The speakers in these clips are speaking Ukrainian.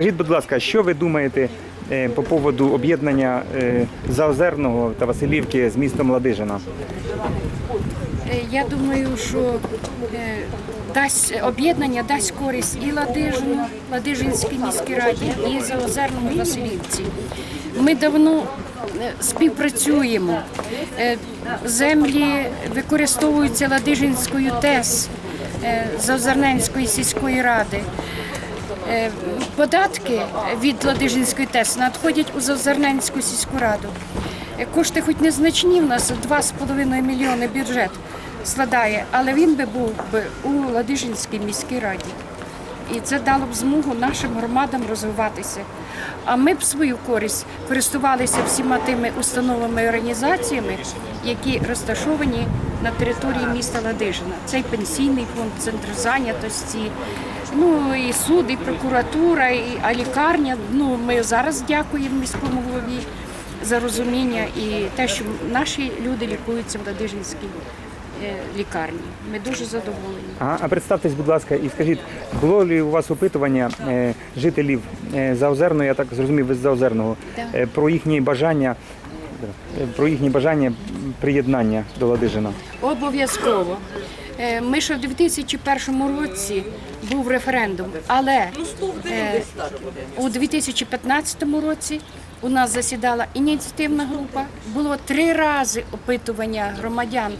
Скажіть, будь ласка, що ви думаєте е, по поводу об'єднання е, Заозерного та Василівки з містом Ладижина? Е, Я думаю, що дасть об'єднання дасть користь і Ладижину, Ладижинській міській раді, і Заозерному Василівці. Ми давно співпрацюємо. Землі використовуються Ладижинською ТЕС Заозерненської сільської ради. Е, Податки від Ладижинської ТЕС надходять у Зазерненську сільську раду. Е, Кошти хоч незначні, в нас 2,5 мільйони бюджет складає, але він би був би у Ладижинській міській раді. І це дало б змогу нашим громадам розвиватися. А ми б свою користь користувалися всіма тими установами і організаціями, які розташовані на території міста Ладижина. Це і пенсійний фонд, центр зайнятості, ну і суд, і прокуратура, і а лікарня. Ну ми зараз дякуємо міському голові за розуміння і те, що наші люди лікуються в Ладижинській лікарні. Ми дуже задоволені. Ага, а представтесь, будь ласка, і скажіть, було ли у вас опитування е, жителів е, Заозерного, я так зрозумів, ви з Заозерного, е, про їхні бажання, е, про їхні бажання приєднання до Ладижина? Обов'язково. Е, Ми ще в 2001 році був референдум, але е, у 2015 році у нас засідала ініціативна група. Було три рази опитування громадян,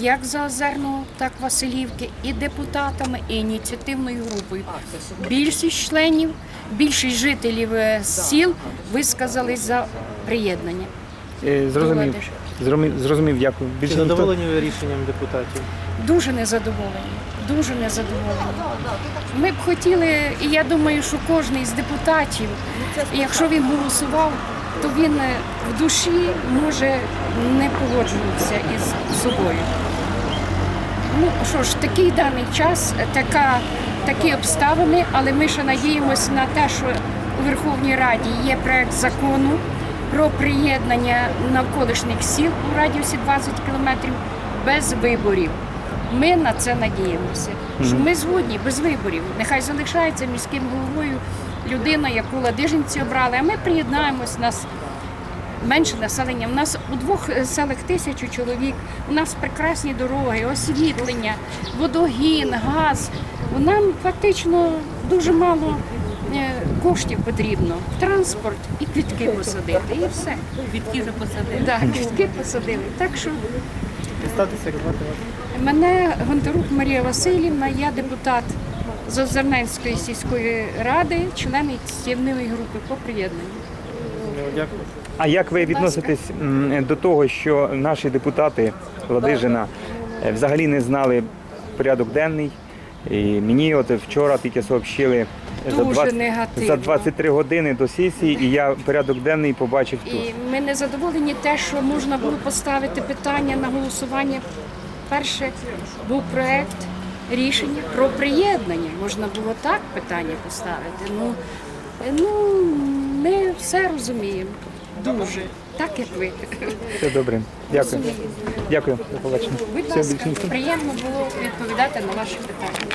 як за Заозерного, так Василівки, і депутатами, і ініціативною групою. Більшість членів, більшість жителів е, сіл висказались за приєднання. Е, Зрозумів. Зрозумів, зрозумів, дякую. Більше ніхто- задоволені ви рішенням депутатів? Дуже незадоволені. Дуже незадоволені. Ми б хотіли, і я думаю, що кожен із депутатів, якщо він голосував, то він е, в душі може не погоджуватися із собою. Ну що ж, такий даний час, така, такі обставини, але ми ще надіємося на те, що у Верховній Раді є проект закону про приєднання навколишніх сіл у радіусі 20 кілометрів без виборів. Ми на це надіємося, що ми згодні без виборів. Нехай залишається міським головою людина, яку ладижинці обрали, а ми приєднаємось нас менше населення. У нас у двох селах тисячу чоловік. У нас прекрасні дороги, освітлення, водогін, газ. Нам фактично дуже мало е, коштів потрібно. Транспорт і квітки посадити, і все. Квітки вже посадили. Да, квітки посадили. Так що мене Гонтарук Марія Васильівна, я депутат Зозерненської сільської ради, член ініціативної групи по приєднанню. Дякую. А як ви відноситесь м, до того, що наші депутати Ладижина е, взагалі не знали порядок денний? І мені от вчора тільки сообщили за, Дуже 20 негативно. за 23 години до сесії, і я порядок денний побачив тут. І ми не задоволені те, що можна було поставити питання на голосування. Перше був проект рішення про приєднання. Можна було так питання поставити. Ну, ну ми все розуміємо. Дуже. Так як ви. Все добре. Дякую. Розуміємо. Дякую. До побачення. Будь ласка, приємно було відповідати на ваші питання.